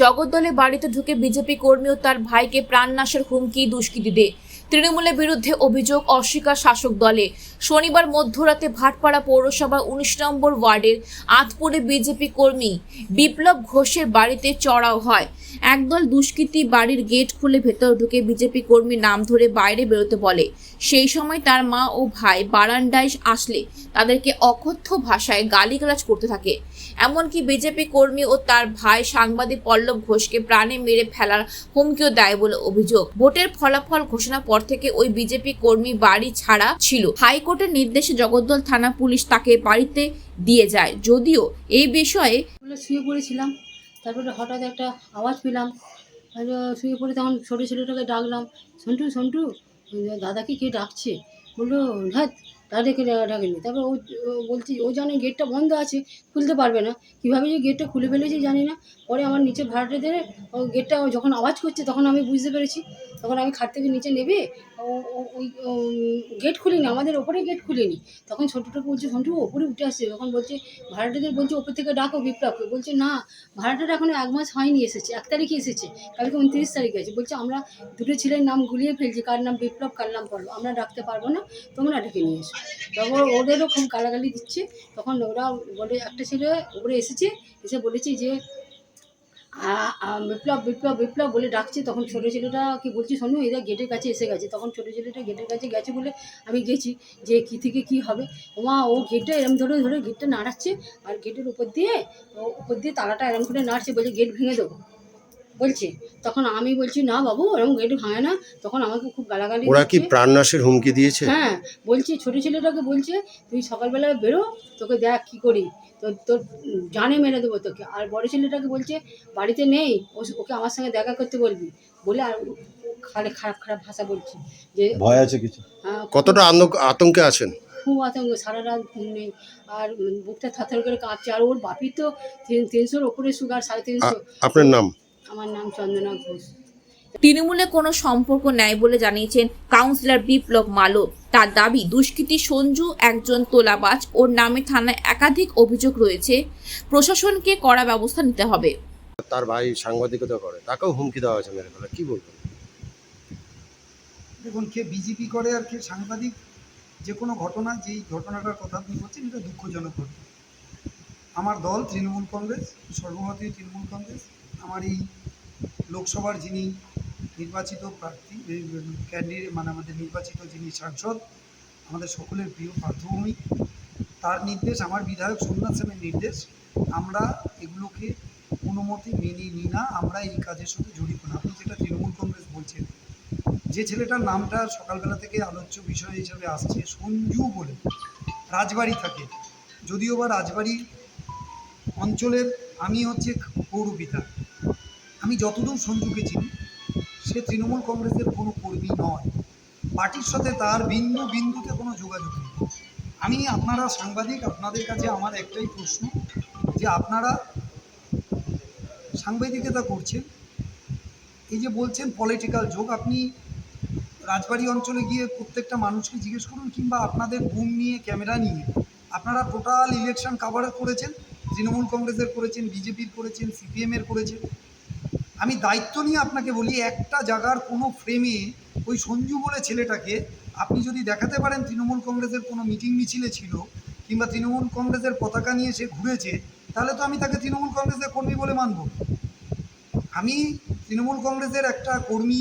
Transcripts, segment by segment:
জগদ্দলে বাড়িতে ঢুকে বিজেপি কর্মী ও তার ভাইকে প্রাণনাশের হুমকি দুষ্কৃতীদের তৃণমূলের বিরুদ্ধে অভিযোগ অস্বীকার শাসক দলে। শনিবার মধ্যরাতে ভাটপাড়া পৌরসভা উনিশ নম্বর ওয়ার্ডের আতপুরে বিজেপি কর্মী বিপ্লব ঘোষের বাড়িতে চড়াও হয়। একদল দুষ্কৃতী বাড়ির গেট খুলে ভেতর ঢুকে বিজেপি কর্মীর নাম ধরে বাইরে বেরোতে বলে। সেই সময় তার মা ও ভাই বারান্দায় আসলে তাদেরকে অকথ্য ভাষায় গালিগালাজ করতে থাকে। এমনকি বিজেপি কর্মী ও তার ভাই সাংবাদিক পল্লব ঘোষকে প্রাণে মেরে ফেলার হুমকিও দেয় বলে অভিযোগ। ভোটের ফলাফল ঘোষণা পর থেকে ওই বিজেপি কর্মী বাড়ি ছাড়া ছিল। হাইকোর্টের নির্দেশে জগদ্দল থানা পুলিশ তাকে বাড়িতে দিয়ে যায়। যদিও এই বিষয়ে শুয়ে পড়েছিলাম, তারপরে হঠাৎ একটা আওয়াজ পেলাম। শুয়ে পড়ে তখন ছোটো ছেলেটাকে ডাকলাম, সন্টু সন্টু দাদাকে কে ডাকছে? বলল ধ্যাত ডা- ডাকেনি। তারপর ও বলছি, ও জানে গেটটা বন্ধ আছে, খুলতে পারবে না। কীভাবে যে গেটটা খুলে ফেলেছে জানি না। পরে আমার নিচে ও গেটটা যখন আওয়াজ করছে তখন আমি বুঝতে পেরেছি তখন আমি খাট থেকে নিচে নেবে ওই গেট খুলিনি, আমাদের ওপরে গেট খুলিনি। তখন ছোটোটাকে বলছে সন্টু ওপরে উঠে আসছে। তখন বলছে, ভাড়াটেদের বলছে ওপর থেকে ডাকো বিপ্লবকে বলছে, না ভাড়াটাটা এখনও এক মাস হয়নি এসেছে, এক তারিখে এসেছে, কালকে উনত্রিশ তারিখে আছে বলছে, আমরা দুটো ছেলের নাম গুলিয়ে ফেলছি, কার নাম বিপ্লব, কার নাম পড়ল আমরা ডাকতে পারব না, তোমরা ডেকে নিয়ে এসো। তখন ওদেরও খুব গালাগালি দিচ্ছে। তখন ওরা বলে, একটা ছেলে ওপরে এসেছে, এসে বলেছে যে বিপ্লব বিপ্লব বিপ্লব বলে ডাকছে। তখন ছোটো ছেলেটা কি বলছি, শোনো, এরা গেটের কাছে এসে গেছে। তখন ছোটো ছেলেটা গেটের কাছে গেছে বলে আমি গেছি যে কী থেকে কি হবে। ওমা, ও গেটটা এরম ধরে ধরে গেটটা নাড়াচ্ছে, আর গেটের উপর দিয়ে, ও উপর দিয়ে তালাটা এরম করে নাড়ছে বলে গেট ভেঙে দেবো। বলছে। তখন আমি বলছি না বাবু এরকম গেট ভাঙে না। তখন আমাকে খুব গালাগালি ওরা কি প্রাণনাশের হুমকি দিয়েছে? হ্যাঁ বলছি ছোটো ছেলেটাকে বলছে তুই সকালবেলায় বেরো তোকে দেখ কী করি। তোর তোর জানে মেরে দেবো তোকে। আর বড় ছেলেটাকে বলছে বাড়িতে নেই ও- ওকে আমার সঙ্গে দেখা করতে বলবি। বলে আর খালি খারাপ খারাপ ভাষা বলছে যে ভয় আছে কিছু? হ্যাঁ, কতটা আতঙ্ক- আতঙ্কে আছেন? খুব আতঙ্ক সারা রাত ঘুম। নেই আর বুকটা থারথার করে কাঁপছে। আর ওর বাপি তো তিন- তিনশোর ওপরে সুগার সাড়ে তিনশো। আপনার নাম? আমার নাম চন্দনা ঘোষ। তৃণমূলে কোনো সম্পর্ক নেই বলে জানিয়েছেন কাউন্সিলর বিপ্লব মালো। তার দাবি দুষ্কৃতী সঞ্জু একজন তোলাবাজ ওর নামে থানায় একাধিক অভিযোগ রয়েছে। প্রশাসনকে কড়া ব্যবস্থা নিতে হবে। তার ভাই সাংবাদিকতা করে তাকেও হুমকি দেওয়া হয়েছে মেরে ফেলা কি বলবেন দেখুন কে বিজেপি করে আর কে সাংবাদিক যে কোনো ঘটনা যেই ঘটনাটার কথা আপনি বলছেন এটা দুঃখজনক ঘটনা। আমার দল তৃণমূল কংগ্রেস সর্বভারতীয় তৃণমূল কংগ্রেস আমার এই লোকসভার যিনি নির্বাচিত প্রার্থী ক্যান্ডিডেট মানে আমাদের নির্বাচিত যিনি সাংসদ, আমাদের সকলের প্রিয় পার্থভূমি, তার নির্দেশ, আমার বিধায়ক সোমনাথ সেনের নির্দেশ, আমরা এগুলোকে কোনো মতে মেনে নিই না, আমরা এই কাজের সাথে জড়িত না। আপনি যেটা তৃণমূল কংগ্রেস বলছেন, যে ছেলেটার নামটা সকালবেলা থেকে আলোচ্য বিষয় হিসেবে আসছে, সঞ্জু বলে, রাজবাড়ি থাকে। যদিও বা রাজবাড়ি অঞ্চলের, আমি হচ্ছে পৌরপিতা আমি যতদূর সঞ্জুকে চিনি, সে তৃণমূল কংগ্রেসের কোনো কর্মী নয়। পার্টির সাথে তার বিন্দু বিন্দুতে কোনো যোগাযোগ নেই। আমি আপনারা সাংবাদিক, আপনাদের কাছে আমার একটাই প্রশ্ন যে আপনারা সাংবাদিকতা করছেন, এই যে বলছেন পলিটিক্যাল যোগ, আপনি রাজবাড়ি অঞ্চলে গিয়ে প্রত্যেকটা মানুষকে জিজ্ঞেস করুন কিংবা আপনাদের বুম নিয়ে ক্যামেরা নিয়ে। আপনারা টোটাল ইলেকশন কাভার করেছেন, তৃণমূল কংগ্রেসের করেছেন বিজেপির করেছেন সিপিএমের করেছেন। আমি দায়িত্ব নিয়ে আপনাকে বলি একটা জায়গার কোনো ফ্রেমে ওই সঞ্জু বলে ছেলেটাকে আপনি যদি দেখাতে পারেন তৃণমূল কংগ্রেসের কোনো মিটিং মিছিলে ছিল কিংবা তৃণমূল কংগ্রেসের পতাকা নিয়ে সে ঘুরেছে তাহলে তো আমি তাকে তৃণমূল কংগ্রেসের কর্মী বলে মানব। আমি তৃণমূল কংগ্রেসের একটা কর্মী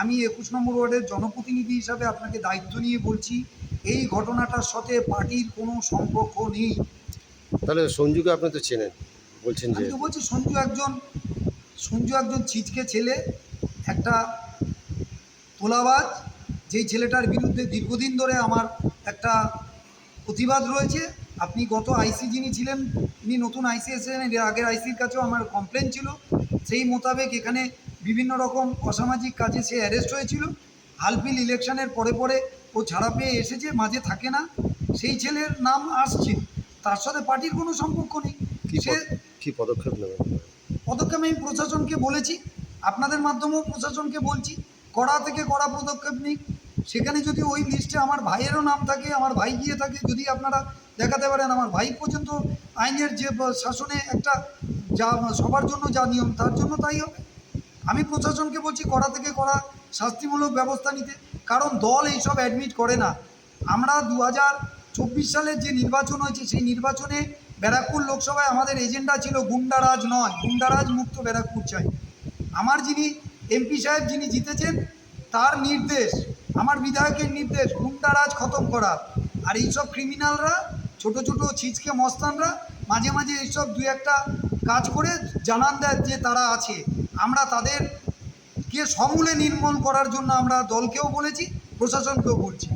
আমি একুশ নম্বর ওয়ার্ডের জনপ্রতিনিধি হিসাবে আপনাকে দায়িত্ব নিয়ে বলছি এই ঘটনাটার সাথে পার্টির কোনো সম্পর্ক নেই। তাহলে সঞ্জুকে আপনি তো চেনেন বলছেন যে বলছি সঞ্জু একজন সঞ্জু একজন ছিচকে ছেলে একটা তোলাবাজ যেই ছেলেটার বিরুদ্ধে দীর্ঘদিন ধরে আমার একটা প্রতিবাদ রয়েছে। আপনি গত আইসি যিনি ছিলেন তিনি নতুন আইসি এসেছেন এর আগের আইসির কাছেও আমার কমপ্লেন ছিল। সেই মোতাবেক এখানে বিভিন্ন রকম অসামাজিক কাজে সে অ্যারেস্ট হয়েছিল। হালফিল ইলেকশনের পরে পরে ও ছাড়া পেয়ে এসেছে মাঝে থাকে না। সেই ছেলের নাম আসছে তার সাথে পার্টির কোনো সম্পর্ক নেই। কি সে কি পদক্ষেপ নেবেন? পদক্ষেপ আমি প্রশাসনকে বলেছি, আপনাদের মাধ্যমেও প্রশাসনকে বলছি, কড়া থেকে কড়া পদক্ষেপ নিক। সেখানে যদি ওই লিস্টে আমার ভাইয়েরও নাম থাকে, আমার ভাই গিয়ে থাকে, যদি আপনারা দেখাতে পারেন, আমার ভাই পর্যন্ত আইনের যে শাসনে একটা যা, সবার জন্য যা নিয়ম, তার জন্য তাই হবে। আমি প্রশাসনকে বলছি, কড়া থেকে কড়া শাস্তিমূলক ব্যবস্থা নিতে। কারণ দল এইসব অ্যাডমিট করে না। আমরা দু হাজার চব্বিশ সালের যে নির্বাচন হয়েছে, সেই নির্বাচনে ব্যারাকপুর লোকসভায় আমাদের এজেন্ডা ছিল গুন্ডারাজ নয়, গুন্ডারাজ মুক্ত ব্যারাকপুর চাই। আমার যিনি এমপি সাহেব যিনি জিতেছেন, তার নির্দেশ, আমার বিধায়কের নির্দেশ, গুন্ডারাজ খতম করা। আর এইসব ক্রিমিনালরা ছোট ছোট ছিচকে মস্তানরা, মাঝে মাঝে এইসব দু একটা কাজ করে জানান দেয় যে তারা আছে। আমরা তাদেরকে সমূলে নির্মূল করার জন্য আমরা দলকেও বলেছি, প্রশাসনকেও বলছি।